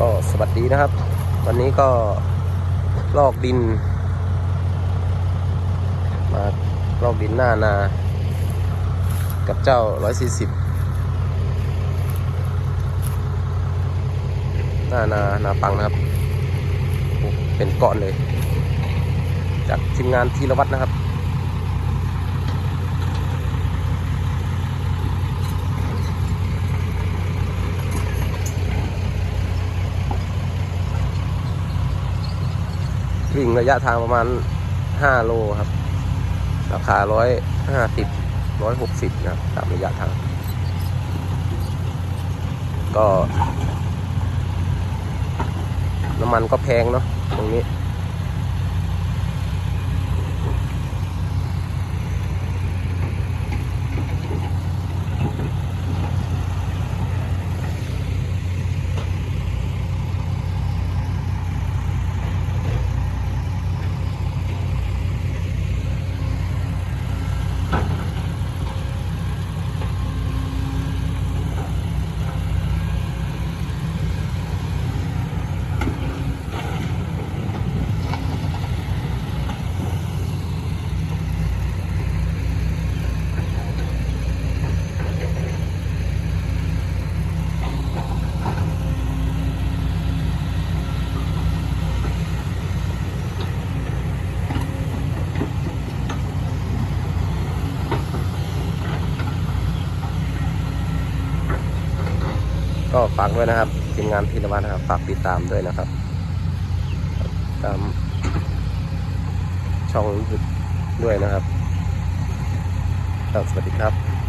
ก็สวัสดีนะครับ วันนี้ก็ลอกดิน มาลอกดินหน้านา กับเจ้า 140 หน้านานาปังนะครับ เป็นก้อนเลย จากทีมงานธีรวัตรนะครับ วิ่งระยะทางประมาณ 5 โลครับ ราคา 150 160 นะครับตามระยะทาง ก็ น้ำมันก็แพงเนาะตรงนี้ ก็ฝากด้วยนะครับทีมงานพีนวัตนะครับฝากติดตามด้วยนะครับ ตามช่องด้วยนะครับสวัสดีครับ